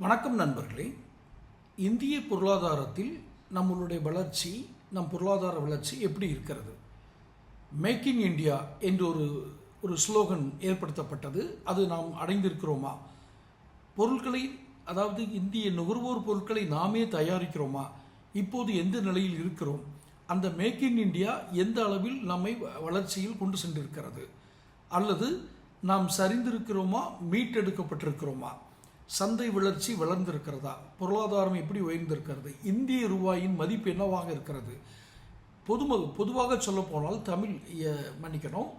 வணக்கம் நண்பர்களே. இந்திய பொருளாதாரத்தில் நம்மளுடைய வளர்ச்சி நம் பொருளாதார வளர்ச்சி எப்படி இருக்கிறது? மேக் இன் இந்தியா என்று ஒரு ஒரு ஸ்லோகன் ஏற்படுத்தப்பட்டது. அது நாம் அடைந்திருக்கிறோமா? பொருட்களை அதாவது இந்திய நுகர்வோர் பொருட்களை நாமே தயாரிக்கிறோமா? இப்போது எந்த நிலையில் இருக்கிறோம்? அந்த மேக் இன் இந்தியா எந்த அளவில் நம்மை வ- வளர்ச்சியில் கொண்டு சென்றிருக்கிறது? அல்லது நாம் சரிந்திருக்கிறோமா? மீட்டெடுக்கப்பட்டிருக்கிறோமா? சந்தை வளர்ச்சி வளர்ந்திருக்கிறதா? பொருளாதாரம் எப்படி உயர்ந்திருக்கிறது? இந்திய ரூபாயின் மதிப்பு என்னவாக இருக்கிறது? பொதும பொதுவாக சொல்லப்போனால் தமிழ் மன்னிக்கணும்.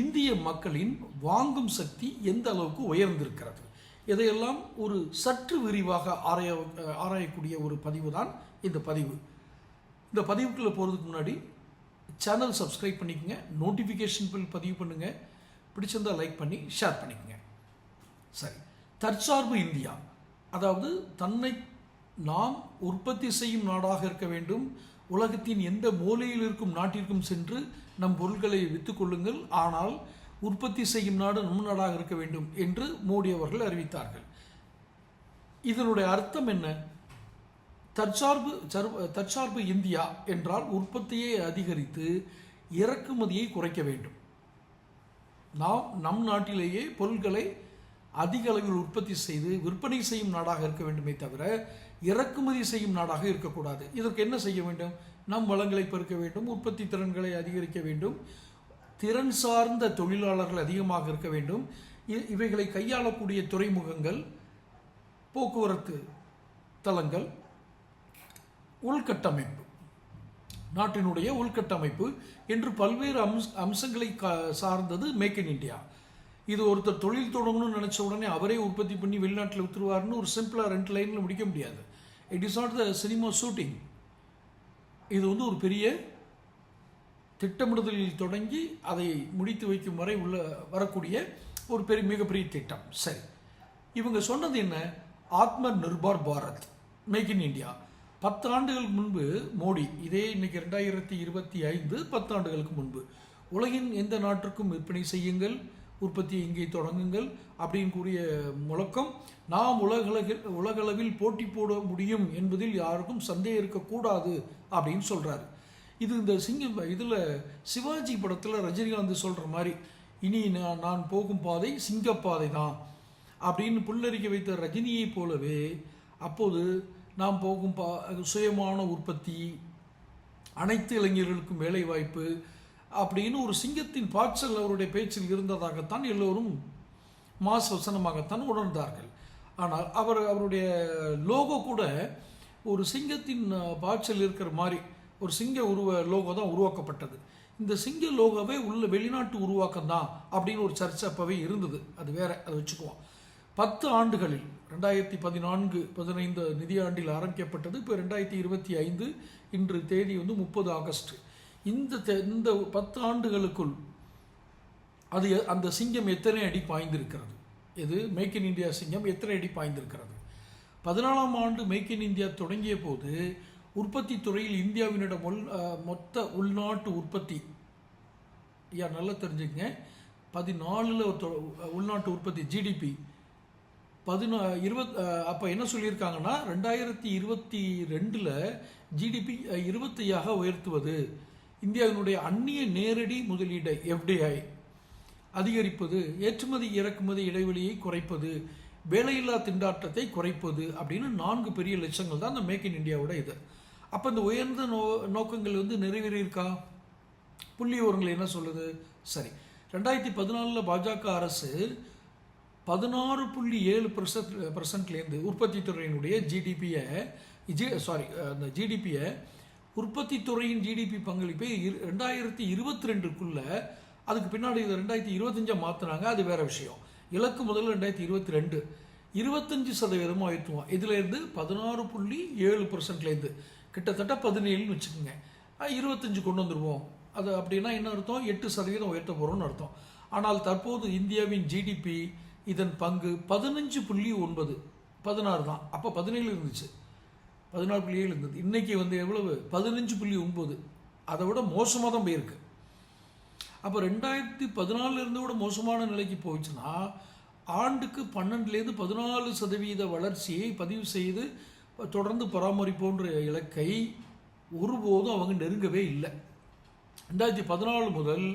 இந்திய மக்களின் வாங்கும் சக்தி எந்த அளவுக்கு உயர்ந்திருக்கிறது? இதையெல்லாம் ஒரு சற்று விரிவாக ஆராய ஆராயக்கூடிய ஒரு பதிவு தான் இந்த பதிவு. இந்த பதிவுக்குள்ளே போகிறதுக்கு முன்னாடி சேனல் சப்ஸ்கிரைப் பண்ணிக்கோங்க. நோட்டிஃபிகேஷன் பில் பதிவு பண்ணுங்கள் பிடிச்சிருந்தா லைக் பண்ணி ஷேர் பண்ணிக்கோங்க. சரி. தற்சார்பு இந்தியா. அதாவது தன்னை நாம் உற்பத்தி செய்யும் நாடாக இருக்க வேண்டும். உலகத்தின் எந்த மூலையில் இருக்கும் நாட்டிற்கும் சென்று நம் பொருட்களை விற்றுக்கொள்ளுங்கள் ஆனால் உற்பத்தி செய்யும் நாடு நம் நாடாக இருக்க வேண்டும் என்று மோடி அவர்கள் அறிவித்தார்கள். இதனுடைய அர்த்தம் என்ன? தற்சார்பு தற்சார்பு இந்தியா என்றால் உற்பத்தியை அதிகரித்து இறக்குமதியை குறைக்க வேண்டும். நாம் நம் நாட்டிலேயே பொருட்களை அதிக அளவில் உற்பத்தி செய்து விற்பனை செய்யும் நாடாக இருக்க வேண்டுமே தவிர இறக்குமதி செய்யும் நாடாக இருக்கக்கூடாது. இதற்கு என்ன செய்ய வேண்டும்? நம் வளங்களை பெருக்க வேண்டும் உற்பத்தி திறன்களை அதிகரிக்க வேண்டும் திறன் சார்ந்த தொழிலாளர்கள் அதிகமாக இருக்க வேண்டும். இவைகளை கையாளக்கூடிய துறைமுகங்கள் போக்குவரத்து தளங்கள் உள்கட்டமைப்பு. நாட்டினுடைய உள்கட்டமைப்பு என்று பல்வேறு அம்ச அம்சங்களை கா- சார்ந்தது மேக் இன் இந்தியா. இது ஒருத்தர் தொழில் தொடங்கணும்னு நினச்ச உடனே அவரே உற்பத்தி பண்ணி வெளிநாட்டில் விற்றுருவார்னு ஒரு சிம்பிளாக ரெண்டு லைனில் முடிக்க முடியாது. It is not the cinema shooting இது வந்து ஒரு பெரிய திட்டமிடுதலில் தொடங்கி அதை முடித்து வைக்கும் வரை உள்ள வரக்கூடிய ஒரு பெரிய மிகப்பெரிய திட்டம். சரி. இவங்க சொன்னது என்ன? Atma Nirbhar Bharat make in India. பத்து ஆண்டுகளுக்கு முன்பு மோடி இதே இன்னைக்கு ரெண்டாயிரத்தி இருபத்தி ஐந்து பத்து ஆண்டுகளுக்கு முன்பு உலகின் எந்த நாட்டிற்கும் விற்பனை செய்யுங்கள் உற்பத்தியை இங்கே தொடங்குங்கள் அப்படின்னு கூறிய முழக்கம் நாம் உலகளவில் உலகளவில் போட்டி போட முடியும் என்பதில் யாருக்கும் சந்தேகம் இருக்கக்கூடாது அப்படின்னு சொல்கிறாரு இது இந்த சிங்கம் இதில் சிவாஜி படத்தில் ரஜினிகாந்த் சொல்கிற மாதிரி இனி நான் நான் போகும் பாதை சிங்கப்பாதை தான் அப்படின்னு புல்லரிக்க வைத்த ரஜினியைப் போலவே அப்போது நாம் போகும் பா சுயமான உற்பத்தி அனைத்து இளைஞர்களுக்கும் வேலை வாய்ப்பு அப்படின்னு ஒரு சிங்கத்தின் பாய்ச்சல் அவருடைய பேச்சில் இருந்ததாகத்தான் எல்லோரும் மாஸ் வசனமாகத்தான் உணர்ந்தார்கள். ஆனால் அவர் அவருடைய லோகோ கூட ஒரு சிங்கத்தின் பாய்ச்சல் இருக்கிற மாதிரி ஒரு சிங்க உருவ லோகோ தான் உருவாக்கப்பட்டது. இந்த சிங்க லோகோவே உள்ள வெளிநாட்டு உருவாக்கம் தான் அப்படின்னு ஒரு சர்ச்சை அப்போவே இருந்தது. அது வேற அதை வச்சுக்குவோம். பத்து ஆண்டுகளில் ரெண்டாயிரத்தி பதினான்கு பதினைந்து நிதியாண்டில் ஆரம்பிக்கப்பட்டது. இப்போ ரெண்டாயிரத்தி இருபத்தி ஐந்து இன்று தேதி வந்து முப்பது ஆகஸ்ட் இந்த இந்த பத்து ஆண்டுகளுக்குள் அது அந்த சிங்கம் எத்தனை அடி பாய்ந்திருக்கிறது? இது மேக் இன் இந்தியா சிங்கம் எத்தனை அடி பாய்ந்திருக்கிறது? பதினாலாம் ஆண்டு மேக் இன் இந்தியா தொடங்கிய போது உற்பத்தி துறையில் இந்தியாவினிடம் உள் மொத்த உள்நாட்டு உற்பத்தி ஐயா நல்லா தெரிஞ்சுக்கங்க. பதினாலில் உள்நாட்டு உற்பத்தி ஜிடிபி பதினா இருபத் அப்போ என்ன சொல்லியிருக்காங்கன்னா ரெண்டாயிரத்தி இருபத்தி ரெண்டில் ஜிடிபி இருபத்தையாக உயர்த்துவது. இந்தியாவினுடைய அந்நிய நேரடி முதலீடு எஃப்டிஐ அதிகரிப்பது ஏற்றுமதி இறக்குமதி இடைவெளியை குறைப்பது வேலையில்லா திண்டாட்டத்தை குறைப்பது அப்படின்னு நான்கு பெரிய லட்சங்கள் தான் அந்த மேக் இன் இந்தியாவோட இது. அப்போ இந்த உயர்ந்த நோ நோக்கங்கள் வந்து நிறைவேறியிருக்கா? புள்ளி விவரங்கள் என்ன சொல்லுது? சரி ரெண்டாயிரத்தி பதினாலில் பாஜக அரசு பதினாறு புள்ளி ஏழு பர்சன்ட் பர்சன்ட்லேருந்து உற்பத்தி துறையினுடைய ஜிடிபியை ஜி சாரி அந்த ஜிடிபியை உற்பத்தி துறையின் ஜிடிபி பங்களிப்பை. இரு- ரெண்டாயிரத்தி இருபத்தி ரெண்டுக்குள்ள அதுக்கு பின்னாடி இதை ரெண்டாயிரத்தி இருபத்தஞ்சா மாற்றினாங்க அது வேற விஷயம். இலக்கு முதல்ல ரெண்டாயிரத்தி இருபத்தி ரெண்டு இருபத்தஞ்சு சதவீதமாக உயர்த்துவோம் இதுலேருந்து பதினாறு புள்ளி ஏழு பர்சன்ட்லேருந்து கிட்டத்தட்ட பதினேழுன்னு வச்சுக்கோங்க. இருபத்தஞ்சு கொண்டு வந்துடுவோம் அது அப்படின்னா என்ன அர்த்தம்? எட்டு சதவீதம் உயர்த்த போகிறோம்னு அர்த்தம். ஆனால் தற்போது இந்தியாவின் ஜிடிபி இதன் பங்கு பதினஞ்சு புள்ளி ஒன்பது பதினாறு தான். அப்போ பதினேழு இருந்துச்சு. பதினாலு புள்ளி ஏழு இருந்தது. இன்றைக்கி வந்து எவ்வளவு? பதினஞ்சு புள்ளி ஒன்பது. அதை விட மோசமாக தான் போயிருக்கு. அப்போ ரெண்டாயிரத்தி பதினாலுல இருந்து விட மோசமான நிலைக்கு போயிடுச்சுன்னா ஆண்டுக்கு பன்னெண்டுலேருந்து பதினாலு சதவீத வளர்ச்சியை பதிவு செய்து தொடர்ந்து பராமரிப்போன்ற இலக்கை ஒருபோதும் அவங்க நெருங்கவே இல்லை. ரெண்டாயிரத்தி பதினாலு முதல்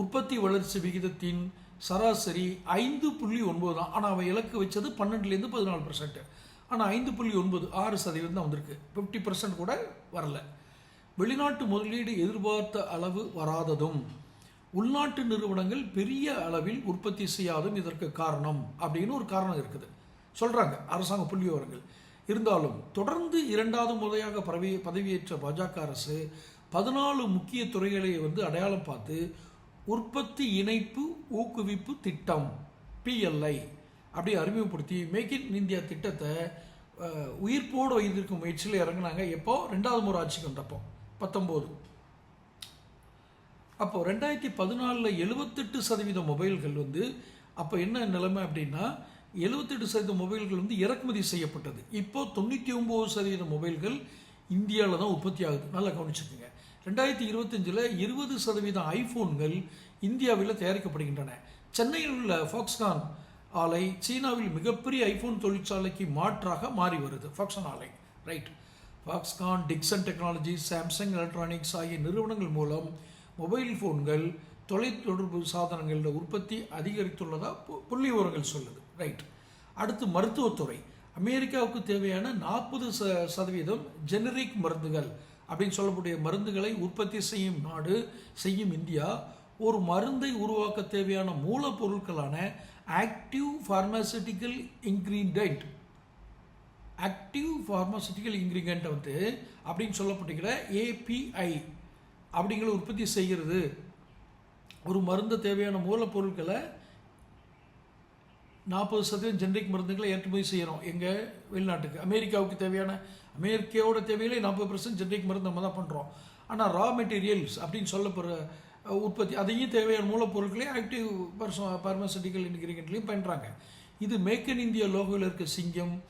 உற்பத்தி வளர்ச்சி விகிதத்தின் சராசரி ஐந்து புள்ளி ஒன்பது தான். ஆனால் அவன் இலக்கு வச்சது பன்னெண்டுலேருந்து பதினாலு பர்சன்ட் ஆனால் ஐந்து புள்ளி ஒன்பது ஆறு சதவீதம் தான் வந்திருக்கு. ஃபிஃப்டி பர்சன்ட் கூட வரல. வெளிநாட்டு முதலீடு எதிர்பார்த்த அளவு வராததும் உள்நாட்டு நிறுவனங்கள் பெரிய அளவில் உற்பத்தி செய்யாதும் இதற்கு காரணம் அப்படின்னு ஒரு காரணம் இருக்குது. சொல்கிறாங்க அரசாங்க புள்ளி விவரங்கள் இருந்தாலும் தொடர்ந்து இரண்டாவது முறையாக பதவி பதவியேற்ற பாஜக அரசு பதினாலு முக்கிய துறைகளை வந்து அடையாளம் பார்த்து உற்பத்தி இணைப்பு ஊக்குவிப்பு திட்டம் பிஎல்ஐ அப்படியே அறிமுகப்படுத்தி மேக் இன் இந்தியா திட்டத்தை உயிர்ப்போடு வைத்திருக்கும் முயற்சியில் இறங்குனாங்க. எப்போ? ரெண்டாவது முறை ஆட்சிக்கு வந்தப்போ. பத்தொம்போது. அப்போ ரெண்டாயிரத்தி பதினாலில் எழுபத்தெட்டு சதவீத மொபைல்கள் வந்து அப்போ என்ன நிலைமை அப்படின்னா எழுபத்தெட்டு சதவீத மொபைல்கள் வந்து இறக்குமதி செய்யப்பட்டது. இப்போது தொண்ணூற்றி ஒம்பது சதவீத மொபைல்கள் இந்தியாவில் தான் உற்பத்தி ஆகுது. நல்லா கவனிச்சுக்கோங்க. ரெண்டாயிரத்தி இருபத்தஞ்சில் இருபது சதவீதம் ஐஃபோன்கள் இந்தியாவில் தயாரிக்கப்படுகின்றன. சென்னையில் உள்ள ஃபாக்ஸ்கான் ஆலை சீனாவில் மிகப்பெரிய ஐஃபோன் தொழிற்சாலைக்கு மாற்றாக மாறி வருது. ஃபாக்ஸன் ஆலை right Foxconn Dixon technology Samsung electronics ஆகிய நிறுவனங்கள் மூலம் மொபைல் ஃபோன்கள் தொலைத்தொடர்பு சாதனங்களோட உற்பத்தி அதிகரித்துள்ளதா பு- புள்ளி விவரங்கள் சொல்லுது. ரைட் அடுத்து மருத்துவத்துறை. அமெரிக்காவுக்கு தேவையான நாற்பது ச சதவீதம் ஜெனரிக் மருந்துகள். அப்படின்னு சொல்லக்கூடிய மருந்துகளை உற்பத்தி செய்யும் நாடு செய்யும் இந்தியா ஒரு மருந்தை உருவாக்க தேவையான மூலப்பொருட்களான active pharmaceutical ingredient active pharmaceutical ingredient வந்து அப்படின்னு சொல்லப்பட்டிருக்கிற ஏபிஐ அப்படிங்கிற உற்பத்தி செய்கிறது. ஒரு மருந்து தேவையான மூலப்பொருட்களை நாற்பது சதவீதம் ஜென்ரிக் மருந்துகளை ஏற்றுமதி செய்கிறோம் எங்கள் வெளிநாட்டுக்கு. அமெரிக்காவுக்கு தேவையான அமெரிக்காவோட தேவையிலே நாற்பது பர்சன்ட் ஜென்ரிக் மருந்து நம்ம தான் பண்ணுறோம் ஆனால் ரா மெட்டீரியல்ஸ் அப்படின்னு சொல்லப்படுற உற்பத்தி அதையும் தேவையான மூலப்பொருட்களையும் ஆக்டிவ் பர்சோ பார்மசூட்டிக்கல் இன்கிரீடியன்ட்லையும் பண்ணுறாங்க இது மேக் இன் இந்தியா லோகோவில் இருக்க சிங்கம்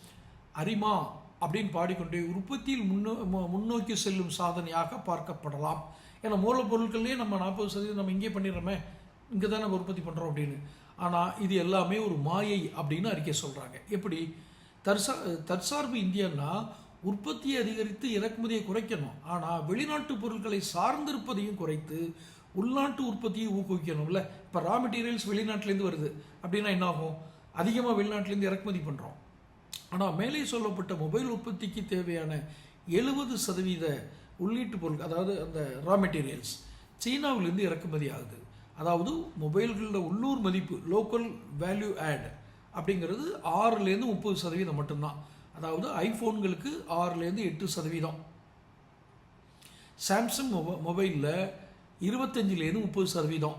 அரிமா அப்படின்னு பாடிக்கொண்டே உற்பத்தியில் முன்னோ மு- முன்னோக்கி செல்லும் சாதனையாக பார்க்கப்படலாம். ஏன்னா மூலப்பொருட்கள்லேயே நம்ம நாற்பது சதவீதம் நம்ம இங்கே பண்ணிடுறோமே இங்கே தான் நம்ம உற்பத்தி பண்ணுறோம் அப்படின்னு. ஆனால் இது எல்லாமே ஒரு மாயை அப்படின்னு அறிக்கை சொல்கிறாங்க எப்படி? தற்சா தற்சார்பு இந்தியான்னா உற்பத்தியை அதிகரித்து இறக்குமதியை குறைக்கணும். ஆனால் வெளிநாட்டு பொருட்களை சார்ந்திருப்பதையும் குறைத்து உள்நாட்டு உற்பத்தியை ஊக்குவிக்கணும்ல? இப்போ ரா மெட்டீரியல்ஸ் வெளிநாட்டிலேருந்து வருது. அப்படின்னா என்ன ஆகும் அதிகமாக வெளிநாட்டிலேருந்து இறக்குமதி பண்ணுறோம் ஆனால் மேலே சொல்லப்பட்ட மொபைல் உற்பத்திக்கு தேவையான எழுபது சதவீத உள்ளீட்டு பொருள் அதாவது அந்த ரா மெட்டீரியல்ஸ் சீனாவிலேருந்து இறக்குமதி ஆகுது. அதாவது மொபைல்களோட உள்ளூர் மதிப்பு லோக்கல் வேல்யூ ஆட் அப்படிங்கிறது ஆறுலேருந்து முப்பது சதவீதம் மட்டும்தான். அதாவது ஐஃபோன்களுக்கு ஆறுலேருந்து எட்டு சதவீதம். சாம்சங் மொப மொபைலில் இருபத்தஞ்சிலேருந்து முப்பது சதவீதம்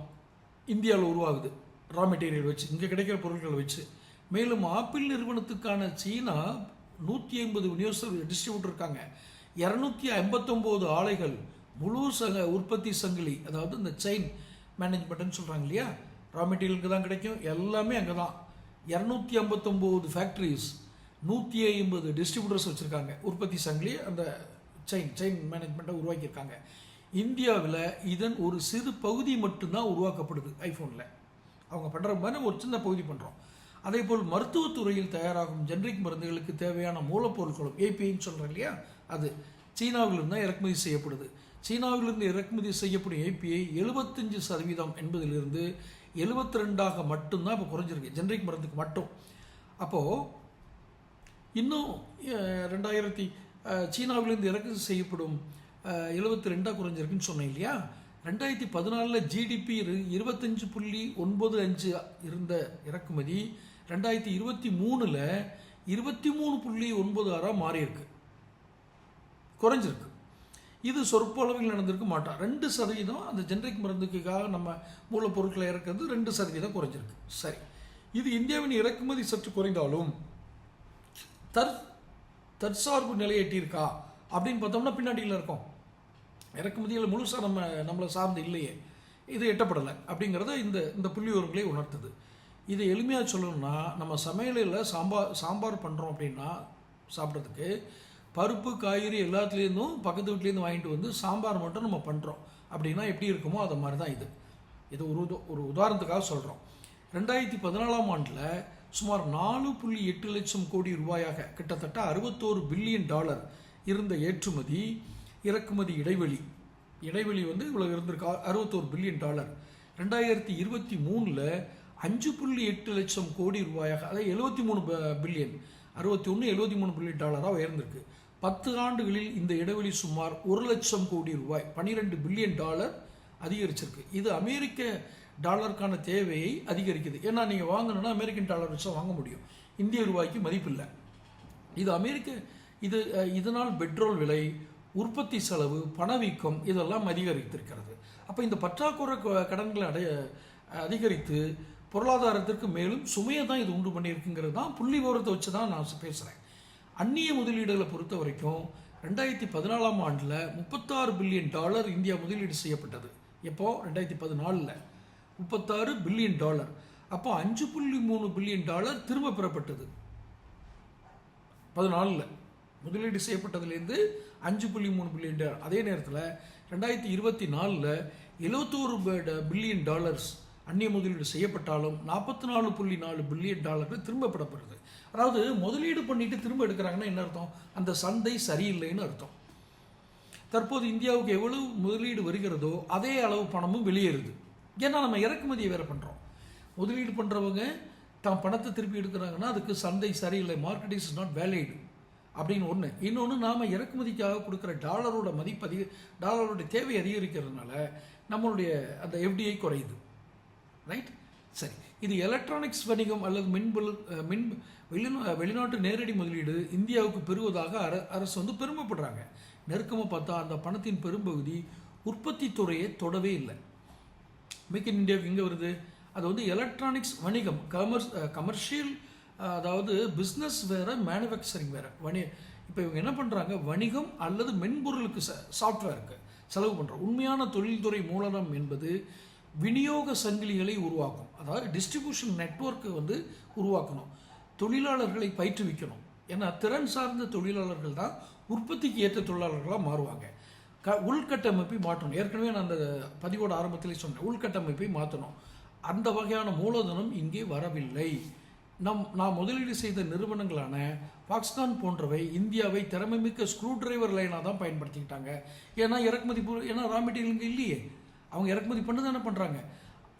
இந்தியாவில் உருவாகுது. ரா மெட்டீரியல் வச்சு இங்கே கிடைக்கிற பொருட்களை வச்சு. மேலும் ஆப்பிள் நிறுவனத்துக்கான சீனா நூற்றி ஐம்பது விநியோக டிஸ்ட்ரிபியூட்டர் இருக்காங்க. இரநூத்தி ஐம்பத்தொம்போது ஆலைகள் முழு சங்க உற்பத்தி சங்கிலி அதாவது இந்த செயின் மேனேஜ்மெண்ட்னு சொல்கிறாங்க இல்லையா? ரா மெட்டீரியலுக்கு தான் கிடைக்கும். எல்லாமே அங்கே தான். இரநூத்தி ஐம்பத்தொம்போது ஃபேக்ட்ரிஸ் நூற்றி ஐம்பது டிஸ்ட்ரிபியூட்டர்ஸ் வச்சுருக்காங்க. உற்பத்தி சங்கிலி அந்த செயின் செயின் மேனேஜ்மெண்ட்டை உருவாக்கியிருக்காங்க. இந்தியாவில் இதன் ஒரு சிறு பகுதி மட்டும்தான் உருவாக்கப்படுது ஐஃபோனில் அவங்க பண்ணுற மாதிரி ஒரு சின்ன பகுதி பண்ணுறோம் அதே போல் மருத்துவத்துறையில் தயாராகும் ஜென்ரிக் மருந்துகளுக்கு தேவையான மூலப்பொருட்களும் ஏபின்னு சொல்கிறோம் இல்லையா? அது சீனாவிலிருந்து தான் இறக்குமதி செய்யப்படுது. சீனாவிலிருந்து இறக்குமதி செய்யப்படும் ஏபிஐ எழுபத்தஞ்சு சதவீதம் என்பதிலிருந்து எழுபத்தி ரெண்டாக மட்டும்தான் இப்போ குறைஞ்சிருக்கு. ஜென்ரிக் மருந்துக்கு மட்டும். அப்போது இன்னும் ரெண்டாயிரத்தி சீனாவிலிருந்து இறக்குமதி செய்யப்படும் எழுபத்தி ரெண்டாக குறைஞ்சிருக்குன்னு சொன்னேன் இல்லையா? ரெண்டாயிரத்தி பதினாலில் ஜிடிபி இருபத்தஞ்சு புள்ளி ஒன்பது அஞ்சு இருந்த இறக்குமதி ரெண்டாயிரத்தி இருபத்தி மூணில் இருபத்தி மூணு புள்ளி ஒன்பது ஆறாக மாறியிருக்கு. குறைஞ்சிருக்கு. இது சொற்பளவில் நடந்திருக்க மாட்டான் ரெண்டு சதவீதம் அந்த ஜென்ரிக் மருந்துக்காக நம்ம மூலப்பொருட்களை இறக்குறது ரெண்டு சதவீதம் குறைஞ்சிருக்கு. சரி. இது இந்தியாவின் இறக்குமதி சற்று குறைந்தாலும் தற் தற்சார்பு நிலையை எட்டியிருக்கா அப்படின்னு பார்த்தோம்னா பின்னாடியில் இருக்கோம். இறக்குமதியில் முழுசாக நம்ம நம்மளை சார்ந்து இல்லையே. இது எட்டப்படலை அப்படிங்கிறத இந்த இந்த புள்ளி உணர்த்துது. இதை எளிமையாக சொல்லணும்னா நம்ம சமையலில் சாம்பார் சாம்பார் பண்ணுறோம் அப்படின்னா சாப்பிட்றதுக்கு பருப்பு காய்கறி எல்லாத்துலேருந்தும் பக்கத்து வீட்லேருந்து வாங்கிட்டு வந்து சாம்பார் மட்டும் நம்ம பண்ணுறோம் அப்படின்னா எப்படி இருக்குமோ அது மாதிரி தான் இது. இது ஒரு உத- ஒரு உதாரணத்துக்காக சொல்கிறோம் ரெண்டாயிரத்தி பதினாலாம் ஆண்டில் சுமார் நாலு புள்ளி எட்டு லட்சம் கோடி ரூபாயாக கிட்டத்தட்ட அறுபத்தோரு பில்லியன் டாலர் இருந்த ஏற்றுமதி இறக்குமதி இடைவெளி. இடைவெளி வந்து இவ்வளோ இருந்திருக்கு. அறுபத்தோரு பில்லியன் டாலர். ரெண்டாயிரத்தி இருபத்தி மூணில் அஞ்சு புள்ளி எட்டு லட்சம் கோடி ரூபாயாக அதாவது எழுபத்தி மூணு பில்லியன். அறுபத்தி ஒன்று எழுபத்தி மூணு பில்லியன் டாலராக உயர்ந்திருக்கு. பத்து ஆண்டுகளில் இந்த இடைவெளி சுமார் ஒரு லட்சம் கோடி ரூபாய் பன்னிரெண்டு பில்லியன் டாலர் அதிகரிச்சிருக்கு. இது அமெரிக்க டாலருக்கான தேவையை அதிகரிக்குது. ஏன்னா நீங்கள் வாங்கணும்னா அமெரிக்கன் டாலர் வச்சா வாங்க முடியும். இந்திய ரூபாய்க்கு மதிப்பில்லை. இது அமெரிக்க இது இதனால் பெட்ரோல் விலை உற்பத்தி செலவு பணவீக்கம் இதெல்லாம் அதிகரித்திருக்கிறது. அப்போ இந்த பற்றாக்குறை க- கடன்களை அடைய அதிகரித்து பொருளாதாரத்திற்கு மேலும் சுமையை தான் இது உண்டு பண்ணியிருக்குங்கிறது தான் புள்ளி விவரத்தை வச்சு தான் நான் பேசுகிறேன் அந்நிய முதலீடுகளை பொறுத்த வரைக்கும் ரெண்டாயிரத்தி பதினாலாம் ஆண்டில் முப்பத்தாறு பில்லியன் டாலர் இந்தியா முதலீடு செய்யப்பட்டது. எப்போ? ரெண்டாயிரத்தி பதினாலில். முப்பத்தாறு பில்லியன் டாலர். அப்போ அஞ்சு புள்ளி மூணு பில்லியன் டாலர் திரும்ப பெறப்பட்டது. பதினாலில். முதலீடு செய்யப்பட்டதுலேருந்து அஞ்சு புள்ளி மூணு பில்லியன் டாலர் அதே நேரத்தில் ரெண்டாயிரத்தி இருபத்தி நாலில் எழுபத்தோரு பில்லியன் டாலர்ஸ் அந்நிய முதலீடு செய்யப்பட்டாலும் நாற்பத்தி நாலு புள்ளி நாலு பில்லியன் டாலர்கள் திரும்ப அதாவது முதலீடு பண்ணிட்டு திரும்ப எடுக்கிறாங்கன்னா என்ன அர்த்தம்? அந்த சந்தை சரியில்லைன்னு அர்த்தம். தற்போது இந்தியாவுக்கு எவ்வளவு முதலீடு வருகிறதோ அதே அளவு பணமும் வெளியேறுது. ஏன்னா நம்ம இறக்குமதியை வேற பண்ணுறோம் முதலீடு பண்ணுறவங்க தான் பணத்தை திருப்பி எடுக்கிறாங்கன்னா அதுக்கு சந்தை சரியில்லை மார்க்கெட் இஸ் நாட் வேலிடு அப்படின்னு ஒன்று இன்னொன்று நாம் இறக்குமதிக்காக கொடுக்குற டாலரோட மதிப்பு அதிக டாலரோட தேவை அதிகரிக்கிறதுனால நம்மளுடைய அந்த எஃப்டிஐ குறையுது. ரைட் சரி. இது எலக்ட்ரானிக்ஸ் வணிகம் அல்லது மின்பொரு மின் வெளிநா வெளிநாட்டு நேரடி முதலீடு இந்தியாவுக்கு பெறுவதாக அர அரசு வந்து பெருமைப்படுறாங்க. நெருக்கமாக பார்த்தா அந்த பணத்தின் பெரும்பகுதி உற்பத்தி துறையை தொடவே இல்லை. மேக் இன் இந்தியாவுக்கு இங்கே வருது? அது வந்து எலக்ட்ரானிக்ஸ் வணிகம் கமர்ஸ் கமர்ஷியல் அதாவது பிஸ்னஸ் வேறு மேனுஃபேக்சரிங் வேறு. வணி இப்போ இவங்க என்ன பண்ணுறாங்க வணிகம் அல்லது மென்பொருளுக்கு ச சாஃப்ட்வேருக்கு செலவு பண்ணுறோம் உண்மையான தொழில்துறை மூலதனம் என்பது விநியோக சங்கிலிகளை உருவாக்கும். அதாவது டிஸ்ட்ரிபியூஷன் நெட்வொர்க்கை வந்து உருவாக்கணும். தொழிலாளர்களை பயிற்றுவிக்கணும். ஏன்னா திறன் சார்ந்த தொழிலாளர்கள் தான் உற்பத்திக்கு ஏற்ற தொழிலாளர்களாக மாறுவாங்க. க உள்கட்டமைப்பை மாற்றணும். ஏற்கனவே நான் அந்த பதிவோட ஆரம்பத்திலே சொன்னேன். உள்கட்டமைப்பை மாற்றணும். அந்த வகையான மூலதனம் இங்கே வரவில்லை. நம் நான் முதலீடு செய்த நிறுவனங்களான பாகிஸ்தான் போன்றவை இந்தியாவை திறமைமிக்க ஸ்க்ரூ டிரைவர் லைனாக தான் பயன்படுத்திக்கிட்டாங்க. ஏன்னா இறக்குமதி பொருள் ஏன்னா ரா மெட்டீரியல் இங்கே இல்லையே. அவங்க இறக்குமதி பண்ண தானே பண்ணுறாங்க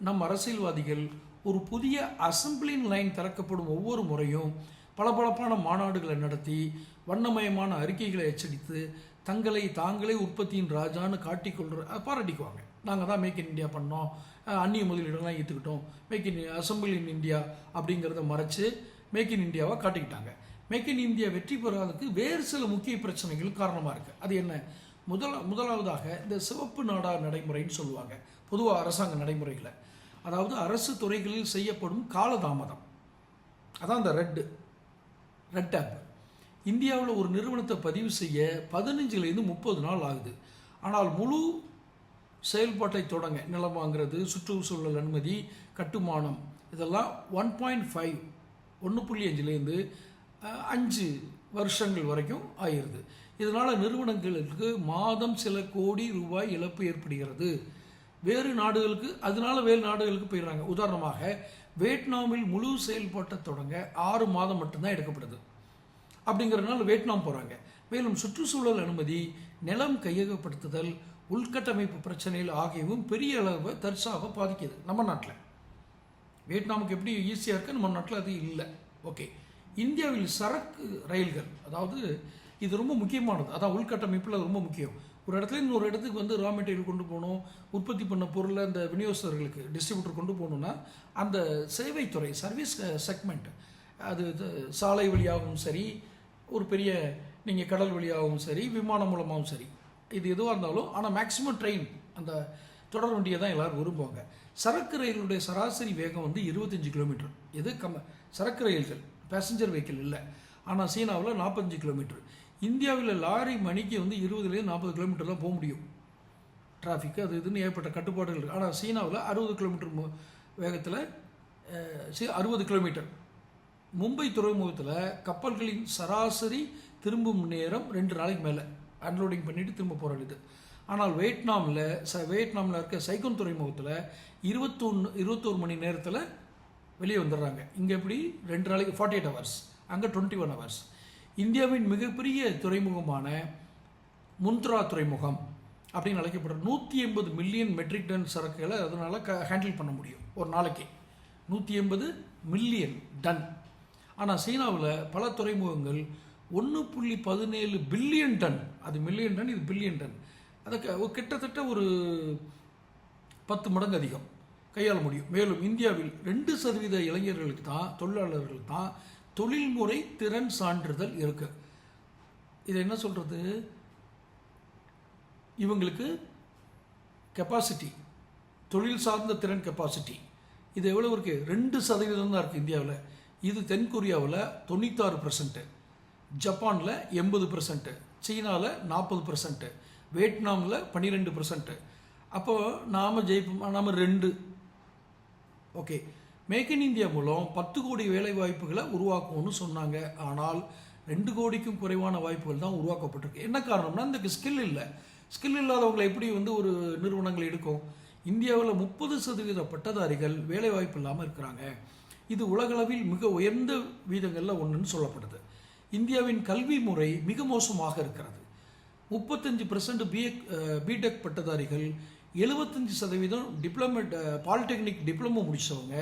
நம் அரசியல்வாதிகள் ஒரு புதிய அசம்பிளின் லைன் திறக்கப்படும் ஒவ்வொரு முறையும் பளபளப்பான மாநாடுகளை நடத்தி வண்ணமயமான அறிக்கைகளை எச்சரித்து தங்களை தாங்களே உற்பத்தியின் ராஜான்னு காட்டிக்கொள்கிற பாராட்டிக்குவாங்க. நாங்கள் தான் மேக் இன் இந்தியா பண்ணோம். அந்நிய முதலீடுலாம் ஏற்றுக்கிட்டோம் make in assemble in India அப்படிங்கிறத மறைச்சு மேக் இன் இந்தியாவை காட்டிக்கிட்டாங்க. மேக் இன் இந்தியா வெற்றி பெறாததுக்கு வேறு சில முக்கிய பிரச்சனைகள் காரணமாக இருக்குது அது என்ன? முதல் முதலாவதாக இந்த சிவப்பு நாடா நடைமுறைன்னு சொல்லுவாங்க. பொதுவாக அரசாங்க நடைமுறைகளை. அதாவது அரசு துறைகளில் செய்யப்படும் காலதாமதம். அதான் அந்த ரெட்டு. ரெட் டேப் இந்தியாவில் ஒரு நிறுவனத்தை பதிவு செய்ய பதினஞ்சுலேருந்து முப்பது நாள் ஆகுது. ஆனால் முழு செயல்பாட்டை தொடங்க நிலம் வாங்குறது சுற்றுச்சூழல் அனுமதி கட்டுமானம் இதெல்லாம் ஒன் பாயிண்ட் ஃபைவ் ஒன்று புள்ளி அஞ்சுலேருந்து அஞ்சு வருஷங்கள் வரைக்கும் ஆயிடுது இதனால் நிறுவனங்களுக்கு மாதம் சில கோடி ரூபாய் இழப்பு ஏற்படுகிறது. வேறு நாடுகளுக்கு அதனால வேறு நாடுகளுக்கு போயிடுறாங்க. உதாரணமாக வியட்நாமில் முழு செயல்பாட்டை தொடங்க ஆறு மாதம் மட்டும்தான் எடுக்கப்படுது. அப்படிங்கிறதுனால வியட்நாம் போகிறாங்க மேலும் சுற்றுச்சூழல் அனுமதி நிலம் கையகப்படுத்துதல் உள்கட்டமைப்பு பிரச்சனைகள் ஆகியவும் பெரிய அளவு தர்சாக பாதிக்குது நம்ம நாட்டில். வியட்நாமுக்கு எப்படி ஈஸியாக இருக்குது நம்ம நாட்டில் அது இல்லை. ஓகே இந்தியாவில் சரக்கு ரயில்கள் அதாவது இது ரொம்ப முக்கியமானது. அதான் உள்கட்டமைப்பில் அது ரொம்ப முக்கியம். ஒரு இடத்துல இன்னொரு ஒரு இடத்துக்கு வந்து ரா மெட்டீரியல் கொண்டு போகணும் உற்பத்தி பண்ண பொருளை அந்த விநியோகஸ்தர்களுக்கு டிஸ்ட்ரிபியூட்டர் கொண்டு போகணுன்னா அந்த சேவைத்துறை சர்வீஸ் செக்மெண்ட் அது இது சாலை வழியாகவும் சரி ஒரு பெரிய நீங்கள் கடல் வழியாகவும் சரி விமானம் மூலமாகவும் சரி. இது எதுவாக இருந்தாலும் ஆனால் மேக்ஸிமம் ட்ரெயின் அந்த தொடர் வண்டியை தான் எல்லோரும் விரும்புவாங்க. சரக்கு ரயிலுடைய சராசரி வேகம் வந்து இருபத்தஞ்சு கிலோமீட்டர். எது கம்ம சரக்கு ரயில்கள் பேசஞ்சர் வெஹிக்கிள் இல்லை. ஆனால் சீனாவில் நாற்பத்தஞ்சு கிலோமீட்டர். இந்தியாவில் லாரி மணிக்கு வந்து இருபதுலேருந்து நாற்பது கிலோமீட்டர் தான் போக முடியும். டிராஃபிக் அது இதுன்னு ஏற்பட்ட கட்டுப்பாடுகள் இருக்குது ஆனால் சீனாவில் அறுபது கிலோமீட்டர் வேகத்தில் அறுபது கிலோமீட்டர். மும்பை துறைமுகத்தில் கப்பல்களின் சராசரி திரும்பும் நேரம் ரெண்டு நாளைக்கு மேலே. அன்லோடிங் பண்ணிட்டு திரும்ப போகிற இது. ஆனால் வியட்நாமில் ச வியட்நாமில் இருக்க சைகோன் துறைமுகத்தில் இருபத்தொன்று இருபத்தோரு மணி நேரத்தில் வெளியே வந்துடுறாங்க. இங்கே எப்படி? ரெண்டு நாளைக்கு ஃபார்ட்டி எயிட் ஹவர்ஸ் அங்கே டுவெண்ட்டி ஒன் ஹவர்ஸ் இந்தியாவின் மிகப்பெரிய துறைமுகமான முந்த்ரா துறைமுகம் அப்படின்னு அழைக்கப்படுற நூற்றி எண்பது மில்லியன் மெட்ரிக் டன் சரக்குகளை அதனால் க ஹேண்டில் பண்ண முடியும். ஒரு நாளைக்கு. நூற்றி எண்பது மில்லியன் டன் ஆனால் சீனாவில் பல துறைமுகங்கள் ஒன்று புள்ளி பதினேழு பில்லியன் டன். அது மில்லியன் டன் இது பில்லியன் டன். அதை கிட்டத்தட்ட ஒரு பத்து மடங்கு அதிகம். கையாள முடியும். மேலும் இந்தியாவில் ரெண்டு சதவீத இளைஞர்களுக்கு தான் தொழிலாளர்களுக்கு தான் தொழில்முறை திறன் சான்றிதழ் இருக்கு. இது என்ன சொல்கிறது இவங்களுக்கு கெப்பாசிட்டி தொழில் சார்ந்த திறன் கெப்பாசிட்டி இது எவ்வளோ இருக்குது ரெண்டு சதவீதம் தான் இருக்குது இந்தியாவில். இது தென்கொரியாவில் தொண்ணூத்தாறு பர்சன்ட்டு ஜப்பானில் எண்பது பர்சன்ட்டு சீனாவில் நாற்பது பர்சன்ட்டு வியட்நாமில் பன்னிரெண்டு பர்சன்ட்டு அப்போது நாம் ஜெயிப்போம்? நாம் ரெண்டு. ஓகே. மேக் இன் இந்தியா மூலம் பத்து கோடி வேலை வாய்ப்புகளை உருவாக்கும்னு சொன்னாங்க. ஆனால் ரெண்டு கோடிக்கும் குறைவான வாய்ப்புகள் தான் உருவாக்கப்பட்டிருக்கு. என்ன காரணம்னா இந்த ஸ்கில் இல்லை. ஸ்கில் இல்லாதவங்களை எப்படி வந்து ஒரு நிறுவனங்கள் எடுக்கும்? இந்தியாவில் முப்பது சதவீத பட்டதாரிகள் வேலை வாய்ப்பு இல்லாமல் இருக்கிறாங்க. இது உலகளவில் மிக உயர்ந்த வீதங்களில் ஒன்றுன்னு சொல்லப்படுது. இந்தியாவின் கல்வி முறை மிக மோசமாக இருக்கிறது. முப்பத்தஞ்சு பர்சன்ட் பிஎக் பிடெக் பட்டதாரிகள் எழுபத்தஞ்சு சதவீதம் டிப்ளமெட் பாலிடெக்னிக் டிப்ளமோ முடித்தவங்க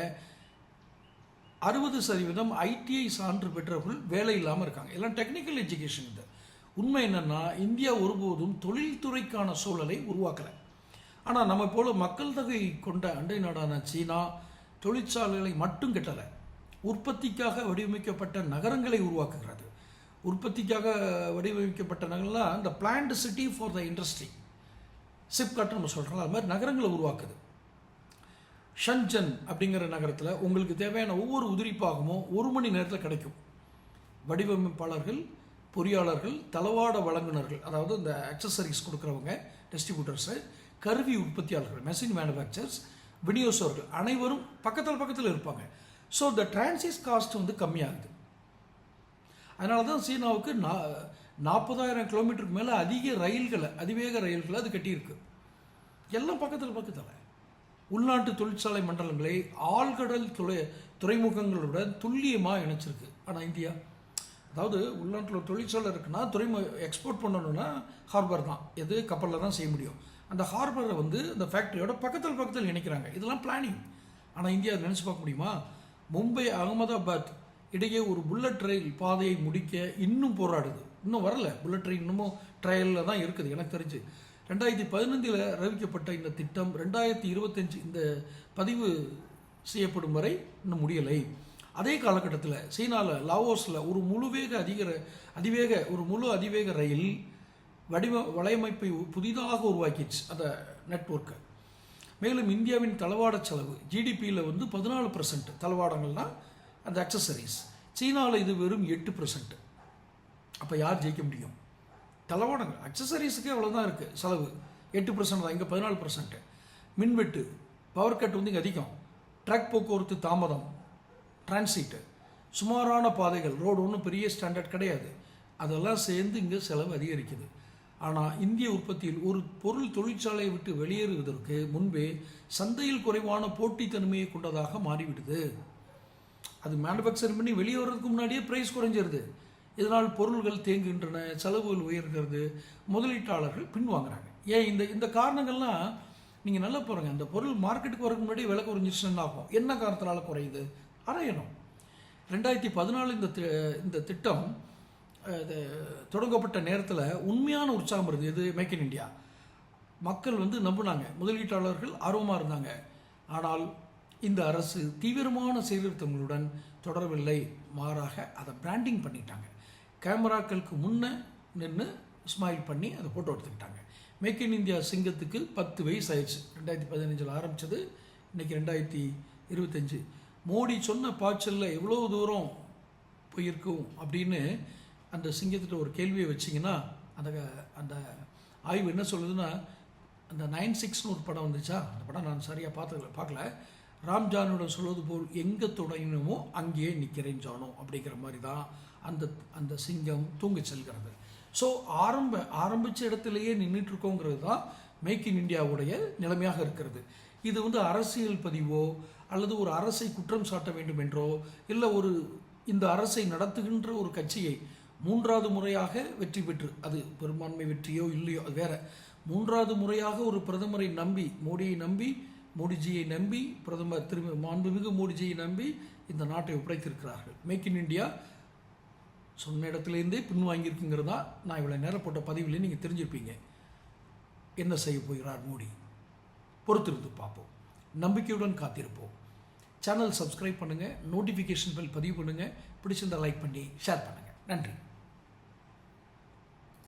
அறுபது சதவீதம் ஐடிஐ சான்று பெற்றவர்கள் வேலை இல்லாமல் இருக்காங்க. எல்லாம் டெக்னிக்கல் எஜுகேஷன் இது. உண்மை என்னென்னா இந்தியா ஒருபோதும் தொழில்துறைக்கான சூழலை உருவாக்கலை. ஆனால் நம்ம போல மக்கள் தொகை கொண்ட அண்டை நாடான சீனா தொழிற்சாலைகளை மட்டும் கட்டலை. உற்பத்திக்காக வடிவமைக்கப்பட்ட நகரங்களை உருவாக்குகிறது. உற்பத்திக்காக வடிவமைக்கப்பட்ட நகரம்லாம் இந்த plant city for the industry SIPCOT நம்ம சொல்கிறோம் அது மாதிரி நகரங்களை உருவாக்குது. ஷன்ஜன் அப்படிங்கிற நகரத்தில் உங்களுக்கு தேவையான ஒவ்வொரு உதிரிப்பாகமும் ஒரு மணி நேரத்தில் கிடைக்கும். வடிவமைப்பாளர்கள் பொறியாளர்கள் தளவாட வழங்குனர்கள் அதாவது இந்த அக்சசரிஸ் கொடுக்குறவங்க டிஸ்ட்ரிபியூட்டர்ஸு கருவி உற்பத்தியாளர்கள் மெஷின் மேனுஃபேக்சர்ஸ் விநியோகஸ்தர்கள் அனைவரும் பக்கத்தில் பக்கத்தில் இருப்பாங்க. ஸோ த டிரான்சிஸ் காஸ்ட் வந்து கம்மியாகுது. அதனால தான் சீனாவுக்கு நா நாற்பதாயிரம் கிலோமீட்டருக்கு மேலே அதிக ரயில்களை அதிவேக ரயில்களை அது கட்டியிருக்கு. எல்லாம் பக்கத்தில் பக்கத்தில். உள்நாட்டு தொழிற்சாலை மண்டலங்களை ஆழ்கடல் துறை துறைமுகங்களுடன் துல்லியமாக இணைச்சிருக்கு. ஆனால் இந்தியா அதாவது உள்நாட்டில் தொழிற்சாலை இருக்குன்னா துறைமுக எக்ஸ்போர்ட் பண்ணணும்னா ஹார்பர் தான். எது கப்பலில் தான் செய்ய முடியும். அந்த ஹார்பரை வந்து அந்த ஃபேக்ட்ரியோட பக்கத்தில் பக்கத்தில் இணைக்கிறாங்க. இதெல்லாம் பிளானிங் ஆனால் இந்தியா நினச்சி பார்க்க முடியுமா? மும்பை அகமதாபாத் இடையே ஒரு புல்லட் ரயில் பாதையை முடிக்க இன்னும் போராடுது. இன்னும் வரல. புல்லட் ட்ரெயின் இன்னமும் ட்ரையலில் தான் இருக்குது எனக்கு தெரிஞ்சு. ரெண்டாயிரத்தி பதினஞ்சில் அறிவிக்கப்பட்ட இந்த திட்டம் ரெண்டாயிரத்தி இருபத்தஞ்சு இந்த பதிவு செய்யப்படும் வரை இன்னும் முடியலை. அதே காலகட்டத்தில் சீனாவில் லாவோஸில் ஒரு முழுவேக அதிக அதிவேக ஒரு முழு அதிவேக ரயில் வடிவ வலையமைப்பை புதிதாக உருவாக்கிடுச்சு அந்த நெட்ஒர்க்கை மேலும் இந்தியாவின் தளவாட செலவு ஜிடிபியில் வந்து பதினாலு பர்சன்ட் தளவாடங்கள்னால் அந்த அக்சசரிஸ் சீனாவில் இது வெறும் எட்டு பர்சன்ட் அப்போ யார் ஜெயிக்க முடியும்? தளவாடங்கள். அக்சசரிஸுக்கே அவ்வளோதான் இருக்குது செலவு. எட்டு பர்சன்ட் தான். இங்கே பதினாலு பர்சன்ட் மின்வெட்டு பவர் கட் வந்து இங்கே அதிகம். ட்ரக் போக்குவரத்து தாமதம் டிரான்சிட்டு சுமாரான பாதைகள் ரோடு ஒன்றும் பெரிய ஸ்டாண்டர்ட் கிடையாது. அதெல்லாம் சேர்ந்து இங்கே செலவு அதிகரிக்குது. ஆனால் இந்திய உற்பத்தியில் ஒரு பொருள் தொழிற்சாலையை விட்டு வெளியேறுவதற்கு முன்பே சந்தையில் குறைவான போட்டித்தன்மையை கொண்டதாக மாறிவிடுது. அது மேனுஃபேக்சர் பண்ணி வெளியே வர்றதுக்கு முன்னாடியே ப்ரைஸ் குறைஞ்சிருது. இதனால் பொருள்கள் தேங்குகின்றன செலவுகள் உயர்கிறது முதலீட்டாளர்கள் பின்வாங்குறாங்க. ஏன் இந்த இந்த காரணங்கள்லாம் நீங்கள் நல்லா பாருங்க அந்த பொருள் மார்க்கெட்டுக்கு வரக்கு முன்னாடி விலை குறைஞ்சிருச்சுன்னு ஆகும்? என்ன காரணத்தினால குறையுது? அரையணும் ரெண்டாயிரத்தி பதினாலு இந்த இந்த திட்டம் இது தொடங்கப்பட்ட நேரத்தில் உண்மையான உற்சாகம் இருந்தது எது மேக் இன் இந்தியா மக்கள் வந்து நம்பினாங்க. முதலீட்டாளர்கள் ஆர்வமாக இருந்தாங்க. ஆனால் இந்த அரசு தீவிரமான சீர்திருத்தங்களுடன் தொடரவில்லை. மாறாக அதை பிராண்டிங் பண்ணிட்டாங்க. கேமராக்களுக்கு முன்னே நின்று ஸ்மைல் பண்ணி அதை ஃபோட்டோ எடுத்துக்கிட்டாங்க. மேக் இன் இந்தியா சிங்கத்துக்கு பத்து வயசு ஆயிடுச்சு. ரெண்டாயிரத்தி பதினஞ்சில் ஆரம்பித்தது இன்னைக்கு ரெண்டாயிரத்தி இருபத்தஞ்சு. மோடி சொன்ன பாய்ச்சலில் எவ்வளோ தூரம் போயிருக்கும் அப்படின்னு அந்த சிங்கத்திட்ட ஒரு கேள்வியை வச்சிங்கன்னா அந்த அந்த ஆய்வு என்ன சொல்லுதுன்னா அந்த நைன் சிக்ஸ்னு ஒரு படம் வந்துச்சா? அந்த படம் நான் சரியாக பார்த்ததில்ல பார்க்கல. ராம்ஜானோட சொல்வது போல் எங்கே தொடங்கினமோ அங்கேயே நிற்கிறேன் ஜானோ அப்படிங்கிற மாதிரி தான் அந்த அந்த சிங்கம் தூங்கி செல்கிறது. ஸோ ஆரம்ப ஆரம்பித்த இடத்துலையே நின்றுட்டுருக்கோங்கிறது தான் மேக் இன் இந்தியாவுடைய நிலைமையாக இருக்கிறது. இது வந்து அரசியல் பதிவோ அல்லது ஒரு அரசை குற்றம் சாட்ட வேண்டும் என்றோ இல்லை ஒரு இந்த அரசை நடத்துகின்ற ஒரு கட்சியை மூன்றாவது முறையாக வெற்றி பெற்று அது பெரும்பான்மை வெற்றியோ இல்லையோ அது வேற. மூன்றாவது முறையாக ஒரு பிரதமரை நம்பி மோடியை நம்பி மோடிஜியை நம்பி பிரதமர் திரும்ப மாண்புமிகு மோடிஜியை நம்பி இந்த நாட்டை ஒப்படைத்திருக்கிறார்கள் மேக் இன் இந்தியா சொன்ன இடத்துலேருந்தே பின்வாங்கியிருக்குங்கிறதா நான் இவ்வளோ நேரம் போட்ட பதிவில் நீங்கள் தெரிஞ்சிருப்பீங்க. என்ன செய்ய போகிறார் மோடி? பொறுத்திருந்து பார்ப்போம். நம்பிக்கையுடன் காத்திருப்போம். சேனல் சப்ஸ்கிரைப் பண்ணுங்கள் நோட்டிஃபிகேஷன் பெல் பதிவு பண்ணுங்கள் பிடிச்சிருந்தால் லைக் பண்ணி ஷேர் பண்ணுங்கள் நன்றி.